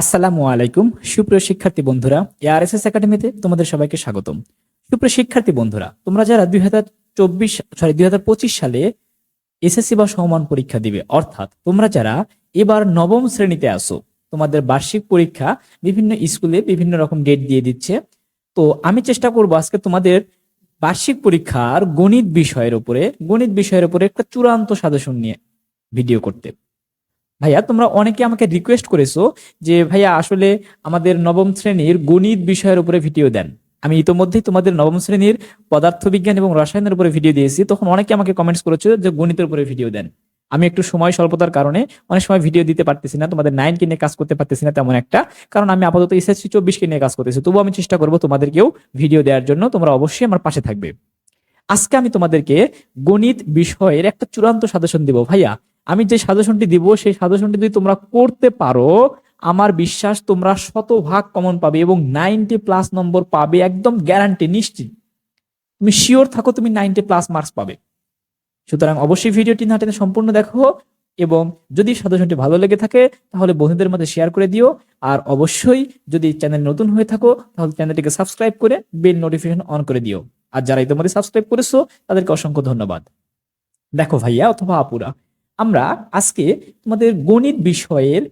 আসসালামু আলাইকুম। সুপ্রিয় শিক্ষার্থী বন্ধুরা এআরএসএস একাডেমিতে তোমাদের সবাইকে স্বাগতম। সুপ্রিয় শিক্ষার্থী বন্ধুরা, তোমরা যারা দুই হাজার চব্বিশ সরি দুই হাজার পঁচিশ সালে এসএসসি বা সমমান পরীক্ষা দিবে, অর্থাৎ তোমরা যারা এবার নবম শ্রেণীতে আসো তোমাদের বার্ষিক পরীক্ষা বিভিন্ন স্কুলে বিভিন্ন রকম ডেট দিয়ে দিচ্ছে। তো আমি চেষ্টা করব আজকে তোমাদের বার্ষিক পরীক্ষার গণিত বিষয়ের উপরে, গণিত বিষয়ের উপরে একটা চূড়ান্ত সাজেশন নিয়ে ভিডিও করতে। ভাইয়া, তোমরা অনেকে আমাকে রিকোয়েস্ট করেছ যে, ভাইয়া, আসলে আমাদের নবম শ্রেণির গণিত বিষয়ের উপরে ভিডিও দেন। আমি ইতোমধ্যেই তোমাদের নবম শ্রেণির পদার্থবিজ্ঞান এবং রসায়নের উপরে ভিডিও দিয়েছি। তখন অনেকে আমাকে কমেন্টস করেছ যে, গণিতের উপরে ভিডিও দেন। আমি একটু সময় স্বল্পতার কারণে অনেক সময় ভিডিও দিতে পারতেছি না, তোমাদের নাইন কে নিয়ে কাজ করতে পারতেছি না তেমন একটা, কারণ আমি আপাতত এসএসসি চব্বিশ কে নিয়ে কাজ করতেছি। তবুও আমি চেষ্টা করব তোমাদেরকেও ভিডিও দেওয়ার জন্য, তোমরা অবশ্যই আমার পাশে থাকবে। আজকে আমি তোমাদেরকে গণিত বিষয়ের একটা চূড়ান্ত সাজেশন দিব। ভাইয়া আমি যে সাজেশনটি দিব, সেই সাজেশনটি যদি তোমরা করতে পারো, আমার বিশ্বাস তোমরা শতভাগ কমন পাবে এবং নাইনটি প্লাস নম্বর পাবে, একদম গ্যারান্টি নিশ্চিত। তুমি শিওর থাকো তুমি নাইনটি প্লাস মার্কস পাবে। সুতরাং অবশ্যই ভিডিওটি না টেনে সম্পূর্ণ দেখো এবং যদি সাজেশনটি ভালো লেগে থাকে, তাহলে বন্ধুদের মধ্যে শেয়ার করে দিও। আর অবশ্যই যদি চ্যানেল নতুন হয়ে থাকো, তাহলে চ্যানেলটিকে সাবস্ক্রাইব করে বেল নোটিফিকেশন অন করে দিও। আর যারা ইতিমধ্যে সাবস্ক্রাইব করেছ, তাদেরকে অসংখ্য ধন্যবাদ। দেখো ভাইয়া, অথবা আপুরা আমরা আজকে তোমাদের গণিত বিষয়ের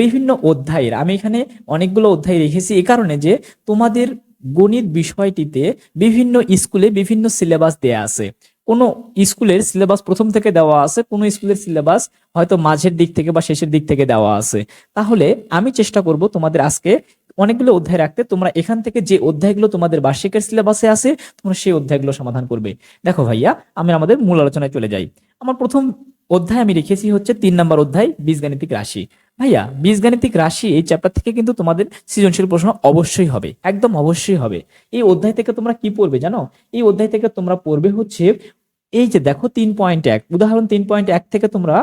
বিভিন্ন অধ্যায়ের, আমি এখানে অনেকগুলো অধ্যায় রেখেছি এই কারণে যে তোমাদের গণিত বিষয়টিতে বিভিন্ন স্কুলে বিভিন্ন সিলেবাস দেয়া আছে। কোন স্কুলের সিলেবাস প্রথম থেকে দেওয়া আছে, কোন স্কুলের সিলেবাস হয়তো মাঝের দিক থেকে বা শেষের দিক থেকে দেওয়া আছে। তাহলে আমি চেষ্টা করব তোমাদের আজকে অনেকগুলো অধ্যায় রাখতে তোমরা এখান থেকে যে অধ্যায়গুলো তোমাদের বার্ষিকের সিলেবাসে আছে, তোমরা সেই অধ্যায়গুলো সমাধান করবে। দেখো ভাইয়া, আমি আমাদের মূল আলোচনায় চলে যাই। আমার প্রথম অধ্যায় আমি রেখেছি হচ্ছে তিন নম্বর অধ্যায়, বীজগাণিতিক রাশি। ভাইয়া, বীজগাণিতিক রাশি এই চ্যাপ্টার থেকে কিন্তু তোমাদের সৃজনশীল প্রশ্ন অবশ্যই হবে, একদম অবশ্যই হবে। এই অধ্যায় থেকে তোমরা কি পড়বে জানো? এই অধ্যায় থেকে তোমরা পড়বে হচ্ছে, এই যে দেখো তিন পয়েন্ট এক, উদাহরণ তিন পয়েন্ট এক থেকে তোমরা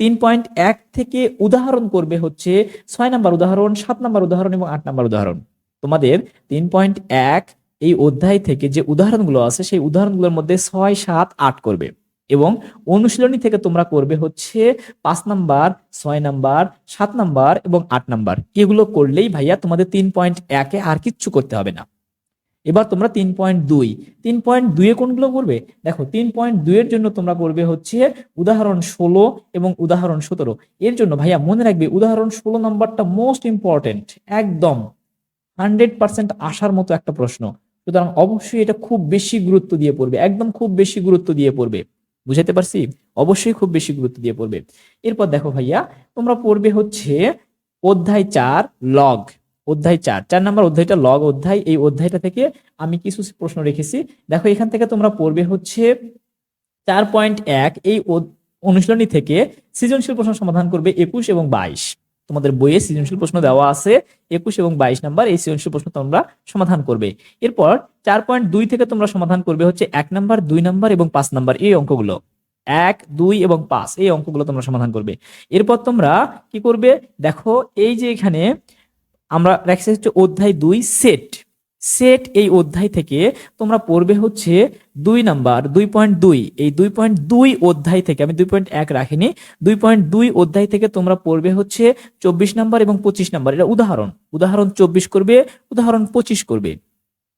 তিন পয়েন্ট এক থেকে উদাহরণ করবে হচ্ছে ছয় নাম্বার উদাহরণ, সাত নাম্বার উদাহরণ এবং আট নাম্বার উদাহরণ। তোমাদের তিন পয়েন্ট এক এই অধ্যায় থেকে যে উদাহরণগুলো আছে, সেই উদাহরণগুলোর মধ্যে ছয়, সাত, আট করবে এবং অনুশীলনী থেকে তোমরা করবে হচ্ছে পাঁচ নাম্বার, ছয় নাম্বার, সাত নাম্বার এবং আট নাম্বার। এগুলো করলেই ভাইয়া তোমাদের তিন পয়েন্ট একে আর কিচ্ছু করতে হবে না। এবার তোমরা তিন পয়েন্ট দুই। তিন পয়েন্ট দুইয়ে কোনগুলো করবে দেখো, তিন পয়েন্ট দুইয়ের জন্য তোমরা করবে হচ্ছে উদাহরণ ষোলো এবং উদাহরণ সতেরো। এর জন্য ভাইয়া মনে রাখবে উদাহরণ ষোলো নাম্বারটা মোস্ট ইম্পর্টেন্ট একদম হান্ড্রেড পার্সেন্ট আসার মতো একটা প্রশ্ন। সুতরাং অবশ্যই এটা খুব বেশি গুরুত্ব দিয়ে পড়বে, একদম খুব বেশি গুরুত্ব দিয়ে পড়বে। বুঝাতে পারছি? অবশ্যই খুব বেশি গুরুত্ব দিয়ে পড়বে। এরপর দেখো ভাইয়া, তোমরা পড়বে হচ্ছে অধ্যায় চার লগ অধ্যায় চার। চার নাম্বার অধ্যায়টা লগ অধ্যায়। এই অধ্যায়টা থেকে আমি কিছু প্রশ্ন রেখেছি। দেখো, এখান থেকে তোমরা পড়বে হচ্ছে চার পয়েন্ট এক। এই অনুশীলনী থেকে সৃজনশীল প্রশ্ন সমাধান করবে একুশ এবং বাইশ। তোমাদের বইয়ে সৃজনশীল প্রশ্ন দেওয়া আছে একুশ এবং বাইশ নাম্বার। এই সৃজনশীল প্রশ্ন তোমরা সমাধান করবে। এরপর চার পয়েন্ট দুই থেকে তোমরা সমাধান করবে হচ্ছে এক নাম্বার, দুই নাম্বার এবং পাঁচ নাম্বার। এই অঙ্কগুলো। এক, দুই এবং পাঁচ। এই অঙ্কগুলো তোমরা সমাধান করবে। এরপর তোমরা কি করবে? দেখো, এই যে এখানে আমরা রাখছি হচ্ছে অধ্যায় দুই সেট সেট এই অধ্যায় থেকে তোমরা পড়বে হচ্ছে দুই নাম্বার, দুই পয়েন্ট দুই। এই দুই পয়েন্ট দুই অধ্যায় থেকে, আমি দুই পয়েন্ট এক রাখিনি, দুই পয়েন্ট দুই অধ্যায় থেকে তোমরা পড়বে হচ্ছে চব্বিশ নাম্বার এবং পঁচিশ নাম্বার। এটা উদাহরণ। উদাহরণ চব্বিশ করবে, উদাহরণ পঁচিশ করবে।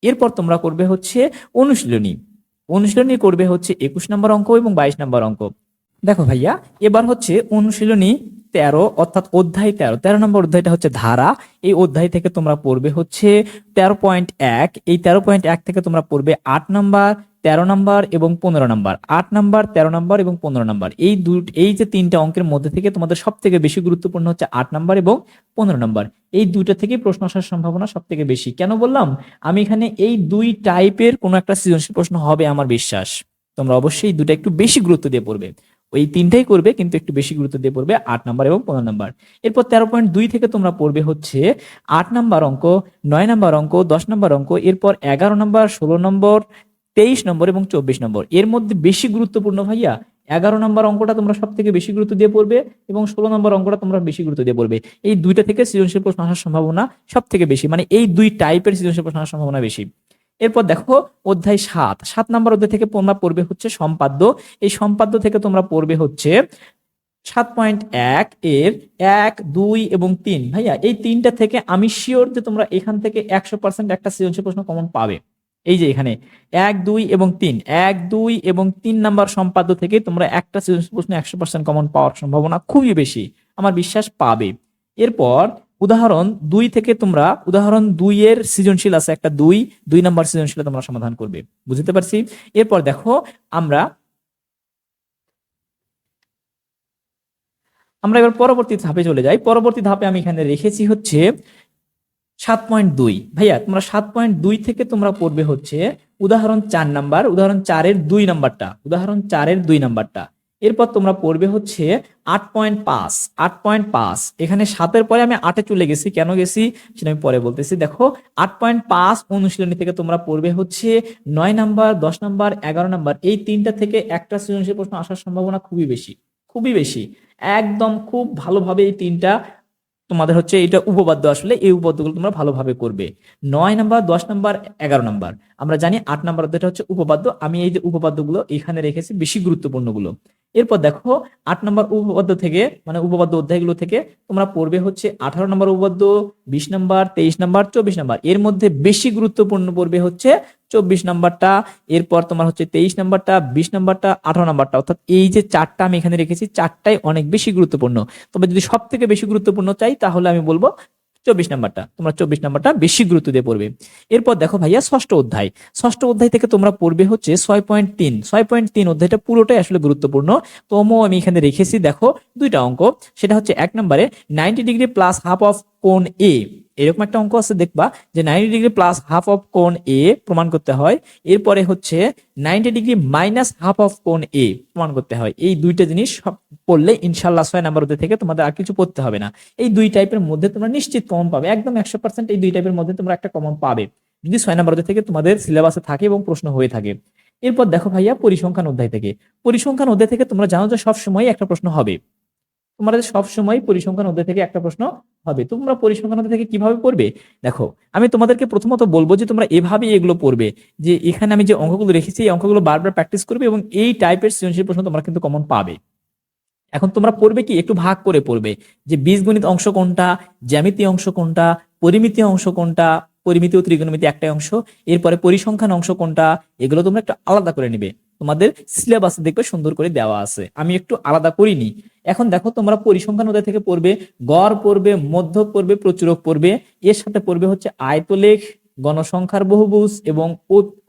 এরপর তোমরা করবে হচ্ছে অনুশীলনী। অনুশীলনী করবে হচ্ছে একুশ নাম্বার অঙ্ক এবং বাইশ নাম্বার অঙ্ক। দেখো ভাইয়া, এবার হচ্ছে অনুশীলনী তেরো, অর্থাৎ অধ্যায় তেরো। তেরো নম্বর অধ্যায়টা হচ্ছে ধারা। এই অধ্যায় থেকে তোমরা পড়বে হচ্ছে তেরো পয়েন্ট এক। এই তেরো পয়েন্ট এক থেকে তোমরা পড়বে আট নম্বর, তেরো নম্বর এবং পনেরো নম্বর। আট নম্বর, তেরো নম্বর এবং পনেরো নম্বর। এই দু, এই যে তিনটা অঙ্কের মধ্যে থেকে তোমাদের সব থেকে বেশি গুরুত্বপূর্ণ হচ্ছে আট নম্বর এবং পনেরো নম্বর। এই দুইটা থেকে প্রশ্ন আসার সম্ভাবনা সব থেকে বেশি। কেন বললাম? আমি এখানে এই দুই টাইপের কোনো একটা সৃজনশীল প্রশ্ন হবে আমার বিশ্বাস। তোমরা অবশ্যই দুটা একটু বেশি গুরুত্ব দিয়ে পড়বে। ওই তিনটাই করবে, কিন্তু একটু বেশি গুরুত্ব দিয়ে পড়বে আট নাম্বার এবং পনেরো নাম্বার। এরপর তেরো পয়েন্ট দুই থেকে তোমরা পড়বে হচ্ছে আট নাম্বার অঙ্ক, নয় নাম্বার অঙ্ক, দশ নাম্বার অঙ্ক, এরপর এগারো নাম্বার, ষোলো নম্বর, তেইশ নম্বর এবং চব্বিশ নম্বর। এর মধ্যে বেশি গুরুত্বপূর্ণ ভাইয়া, এগারো নম্বর অঙ্কটা তোমরা সব থেকে বেশি গুরুত্ব দিয়ে পড়বে এবং ষোলো নম্বর অঙ্কটা তোমরা বেশি গুরুত্ব দিয়ে পড়বে। এই দুইটা থেকে সৃজনশীল প্রশ্ন আসার সম্ভাবনা সব থেকে বেশি মানে এই দুই টাইপের সৃজনশীল প্রশ্ন আসার সম্ভাবনা বেশি। এরপর দেখো অধ্যায় সাত। সাত নাম্বার অধ্যায় থেকে তোমরা পড়বে হচ্ছে সম্পাদ্য। এই সম্পাদ্য থেকে তোমরা পড়বে হচ্ছে সাত পয়েন্ট এক এর এক, দুই এবং তিন। ভাইয়া, এই তিনটা থেকে আমি শিওর যে তোমরা এখান থেকে একশো পার্সেন্ট একটা সৃজনশীল প্রশ্ন কমন পাবে। এই যে এখানে এক, দুই এবং তিন। এক, দুই এবং তিন নাম্বার সম্পাদ্য থেকে তোমরা একটা সৃজনশীল প্রশ্ন একশো পার্সেন্ট কমন পাওয়ার সম্ভাবনা খুবই বেশি। আমার বিশ্বাস পাবে। এরপর উদাহরণ দুই থেকে তোমরা, উদাহরণ দুই এর সৃজনশীল আছে একটা দুই দুই নাম্বার সৃজনশীল তোমরা সমাধান করবে। বুঝতে পারছি? এরপর দেখো, আমরা আমরা এবার পরবর্তী ধাপে চলে যাই। পরবর্তী ধাপে আমি এখানে রেখেছি হচ্ছে সাত পয়েন্ট দুই। ভাইয়া, তোমরা সাত পয়েন্ট দুই থেকে তোমরা পড়বে হচ্ছে উদাহরণ চার নাম্বার, উদাহরণ চারের দুই নাম্বারটা, উদাহরণ চারের দুই নাম্বারটা। এরপর তোমরা পড়বে হচ্ছে আট পয়েন্ট পাঁচ, আট পয়েন্ট পাঁচ। এখানে সাতের পরে আমি আটে চলে গেছি। কেন গেছি? সেটা আমি পরে বলতেছি। দেখো, আট পয়েন্ট পাঁচ অনুশীলনী থেকে তোমরা পড়বে হচ্ছে নয় নাম্বার, দশ নাম্বার, এগারো নাম্বার। এই তিনটা থেকে একটা সৃজনশীল প্রশ্ন আসার সম্ভাবনা খুবই বেশি খুবই বেশি। একদম খুব ভালোভাবে এই তিনটা তোমাদের হচ্ছে এটা উপপাদ্য আসলে এই উপপাদ্যগুলো তোমরা ভালোভাবে করবে। নয় নাম্বার, দশ নাম্বার, এগারো নাম্বার। আমরা জানি আট নাম্বার হচ্ছে উপপাদ্য। আমি এই যে উপপাদ্যগুলো এখানে রেখেছি বেশি গুরুত্বপূর্ণগুলো এরপর দেখো আট নম্বর উপপাদ্য থেকে মানে উপপাদ্য অধ্যায়গুলো থেকে তোমরা পড়বে হচ্ছে আঠারো নম্বর উপপাদ্য, বিশ নাম্বার, তেইশ নাম্বার, চব্বিশ নাম্বার। এর মধ্যে বেশি গুরুত্বপূর্ণ পড়বে হচ্ছে চব্বিশ নাম্বারটা, এরপর তোমার হচ্ছে তেইশ নাম্বারটা, বিশ নাম্বারটা, আঠারো নাম্বারটা। অর্থাৎ এই যে চারটা আমি এখানে রেখেছি, চারটাই অনেক বেশি গুরুত্বপূর্ণ। তবে যদি সব থেকে বেশি গুরুত্বপূর্ণ চাই, তাহলে আমি বলব চব্বিশ নাম্বারটা, তোমরা চব্বিশ নাম্বারটা বেশি গুরুত্ব দিয়ে পড়বে। এরপর দেখো ভাইয়া ষষ্ঠ অধ্যায়। ষষ্ঠ অধ্যায় থেকে তোমরা পড়বে হচ্ছে ছয় পয়েন্ট তিন। ছয় পয়েন্ট তিন অধ্যায়টা পুরোটাই আসলে গুরুত্বপূর্ণ। তোমও আমি এখানে রেখেছি, দেখো দুইটা অঙ্ক। সেটা হচ্ছে এক নম্বরে ninety degree plus half of কোন এ এরকম একটা অঙ্ক আছে, দেখবা যে ninety degree plus half of কোন এ প্রমাণ করতে হয়। এরপরে হচ্ছে ninety degree minus half of কোন এ প্রমাণ করতে হয়। এই দুইটা জিনিস সব পড়লে ইনশাল্লাহ ছয় নাম্বার অধ্যায় থেকে তোমাদের আর কিছু পড়তে হবে না। এই দুই টাইপের মধ্যে তোমরা নিশ্চিত কমন পাবে। একদম একশো পার্সেন্ট এই দুই টাইপের মধ্যে তোমরা একটা কমন পাবে। যদি ছয় নাম্বার থেকে তোমাদের সিলেবাসে থাকে এবং প্রশ্ন হয়ে থাকে। এরপর দেখো ভাইয়া পরিসংখ্যান অধ্যায় থেকে। পরিসংখ্যান অধ্যায় থেকে তোমরা জানো যে সব সময় একটা প্রশ্ন হবে। তোমাদের সব সময় পরিসংখ্যান অধ্যায় থেকে একটা প্রশ্ন হবে। তোমরা পরিসংখ্যান অধ্যায় থেকে কীভাবে পড়বে? দেখো, আমি তোমাদেরকে প্রথমত বলব যে তোমরা এভাবে এগুলো পড়বে যে এখানে আমি যে অঙ্কগুলো রেখেছি, এই অঙ্কগুলো বারবার প্র্যাকটিস করবে এবং এই টাইপের সৃজনশীল প্রশ্ন তোমরা কিন্তু কমন পাবে। এখন তোমরা পড়বে কি? একটু ভাগ করে পড়বে যে বীজগণিত অংশ কোনটা, জ্যামিতি অংশ কোনটা, পরিমিতি অংশ কোনটা, পরিমিতি ও ত্রিকোণমিতি একটাই অংশ, এরপরে পরিসংখ্যান অংশ কোনটা, এগুলো তোমরা একটু আলাদা করে নিবে। তোমাদের সিলেবাস দেখবে সুন্দর করে দেওয়া আছে। আমি একটু আলাদা করিনি। এখন দেখো তোমরা পরিসংখ্যান অধ্যায় থেকে পড়বে, গড় পড়বে, মধ্যক পড়বে, প্রচুরক পড়বে। এর সাথে পড়বে হচ্ছে আয়তলেখ, গণসংখ্যার বহুভুজ এবং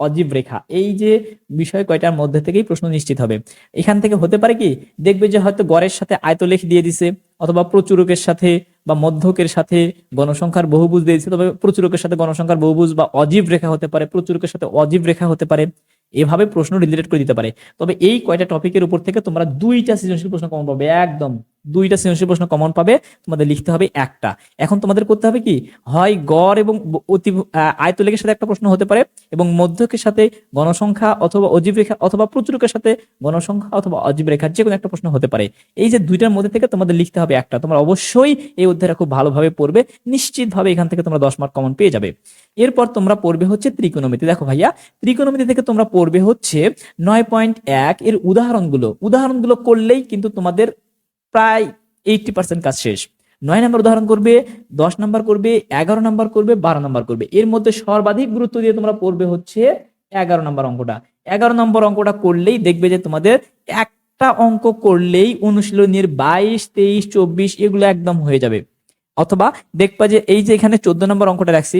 অজীব রেখা। এই যে বিষয় কয়টার মধ্যে থেকেই প্রশ্ন নিশ্চিত হবে। এখান থেকে হতে পারে কি, দেখবে যে হয়তো গড়ের সাথে আয়তলেখ দিয়ে দিছে, অথবা প্রচুরকের সাথে বা মধ্যকের সাথে গণসংখ্যার বহুভুজ দিয়ে দিচ্ছে তবে প্রচুরকের সাথে গণসংখ্যার বহুভুজ বা অজীব রেখা হতে পারে, প্রচুরকের সাথে অজীব রেখা হতে পারে। এভাবে প্রশ্ন রিলেটেড করে দিতে পারে। তবে এই কয়টা টপিকের উপর থেকে তোমরা দুইটা সৃজনশীল প্রশ্ন কমন পাবে, একদম। দুইটা সৃজনশীল প্রশ্ন কমন পাবে, তোমাদের লিখতে হবে একটা। এখন তোমাদের করতে হবে কি? হয় গড় এবং অতি আয়তলেখের সাথে একটা প্রশ্ন হতে পারে এবং মধ্যকের সাথে গণসংখ্যা অথবা অজীব রেখা অথবা প্রচুরকের সাথে গণসংখ্যা অথবা অজীব রেখার যে কোনো একটা প্রশ্ন হতে পারে। এই যে দুইটার মধ্যে থেকে তোমাদের লিখতে হবে একটা। তোমরা অবশ্যই এই অধ্যায়টা খুব ভালোভাবে পড়বে, নিশ্চিতভাবে এখান থেকে তোমরা দশ মার্ক কমন পেয়ে যাবে। এরপর তোমরা পড়বে হচ্ছে ত্রিকোণমিতি। দেখো ভাইয়া, ত্রিকোণমিতি থেকে তোমরা পড়বে হচ্ছে নয় পয়েন্ট এক এর উদাহরণগুলো। উদাহরণগুলো করলেই কিন্তু তোমাদের প্রায় এইটটি পার্সেন্ট কাজ শেষ। নয় নম্বর উদাহরণ করবে, দশ নম্বর করবে, এগারো নাম্বার করবে, বারো নাম্বার করবে। এর মধ্যে সর্বাধিক গুরুত্ব দিয়ে তোমরা পড়বে হচ্ছে এগারো নাম্বার অঙ্কটা। এগারো নম্বর অঙ্কটা করলেই দেখবে যে তোমাদের একটা অঙ্ক করলেই অনুশীলনীর বাইশ, তেইশ, চব্বিশ এগুলো একদম হয়ে যাবে। অথবা দেখবা যে এই যে এখানে চোদ্দ নম্বর অঙ্কটা রাখছি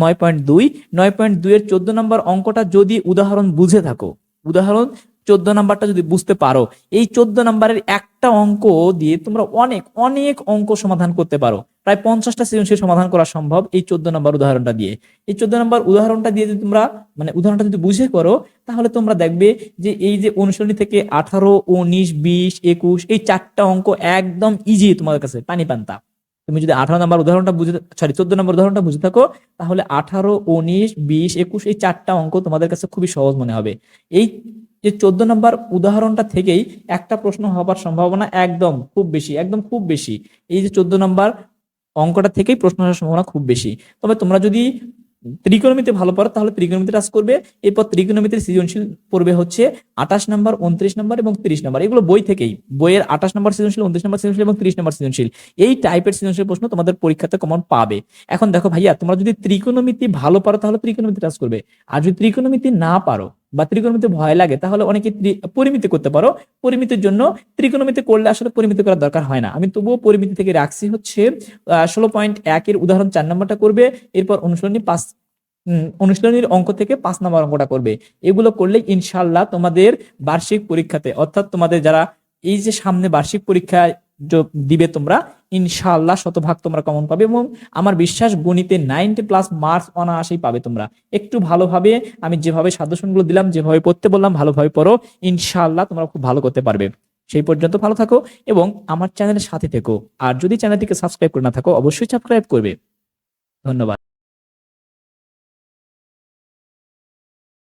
নয় পয়েন্ট দুই, নয় পয়েন্ট দুই এর চোদ্দ নম্বর অঙ্কটা যদি উদাহরণ বুঝে থাকো, উদাহরণ চোদ্দ নাম্বারটা যদি বুঝতে পারো, এই চোদ্দ নাম্বারের একটা অঙ্ক দিয়ে তোমরা অনেক অনেক অঙ্ক সমাধান করতে পারো। প্রায় পঞ্চাশটা সৃজনশীল সমাধান করা সম্ভব এই চোদ্দ নম্বর উদাহরণটা দিয়ে। এই চোদ্দ নম্বর উদাহরণটা দিয়ে যদি তোমরা মানে উদাহরণটা যদি বুঝে করো, তাহলে তোমরা দেখবে যে এই যে অনুশীলনী থেকে আঠারো, উনিশ, বিশ, একুশ, এই চারটা অঙ্ক একদম ইজি তোমাদের কাছে, পানি পান্তা। তুমি যদি আঠারো নম্বর উদাহরণটা বুঝে সরি চোদ্দ নম্বর উদাহরণটা বুঝে থাকো, তাহলে আঠারো, উনিশ, বিশ, একুশ, এই চারটা অঙ্ক তোমাদের কাছে খুবই সহজ মনে হবে। এই যে চোদ্দ নম্বর উদাহরণটা থেকেই একটা প্রশ্ন হবার সম্ভাবনা একদম খুব বেশি, একদম খুব বেশি। এই যে চোদ্দ নম্বর অঙ্কটা থেকেই প্রশ্ন হওয়ার সম্ভাবনা খুব বেশি। তবে তোমরা যদি ত্রিকোণমিতে ভালো পারো, তাহলে ত্রিকোণমিতে টাচ করবে। এরপর ত্রিকোণমিতির সৃজনশীল পড়বে হচ্ছে আঠাশ নম্বর, উনত্রিশ নাম্বার এবং তিরিশ নম্বর। এগুলো বই থেকেই, বইয়ের আঠাশ নম্বর সৃজনশীল, উনত্রিশ নম্বর সৃজনশীল এবং তিরিশ নাম্বার সৃজনশীল। এই টাইপের সৃজনশীল প্রশ্ন তোমাদের পরীক্ষাতে কমন পাবে। এখন দেখো ভাইয়া, তোমরা যদি ত্রিকোণমিতি ভালো পারো, তাহলে ত্রিকোণমিতি টাচ করবে। আর যদি ত্রিকোণমিতি না পারো বা ত্রিকোণমিতি ভয় লাগে, তাহলে অনেকে পরিমিতি করতে পারো। পরিমিতির জন্য ত্রিকোণমিতি করলে আসলে পরিমিতি করার দরকার হয় না। আমি তবুও পরিমিতি থেকে রাখছি হচ্ছে ষোলো পয়েন্ট একের উদাহরণ চার নম্বরটা করবে, এরপর অনুশীলনী পাঁচ অনুশীলনীর অঙ্ক থেকে পাঁচ নম্বর অঙ্কটা করবে। এগুলো করলে ইনশাল্লাহ তোমাদের বার্ষিক পরীক্ষাতে, অর্থাৎ তোমাদের যারা এই যে সামনে বার্ষিক পরীক্ষা য- দিবে তোমরা, ইনশাআল্লাহ শতভাগ তোমরা কমন পাবে এবং আমার বিশ্বাস গণিতে নাইনটি প্লাস মার্কস অনায়াসেই পাবে তোমরা। একটু ভালোভাবে আমি যেভাবে সাজেশনগুলো দিলাম, যেভাবে পড়তে বললাম, ভালোভাবে পড়ো, ইনশাআল্লাহ তোমরা খুব ভালো করতে পারবে। সেই পর্যন্ত ভালো থাকো এবং আমার চ্যানেলের সাথে থেকো। আর যদি চ্যানেলটিকে সাবস্ক্রাইব করে না থাকো, অবশ্যই সাবস্ক্রাইব করবে। ধন্যবাদ।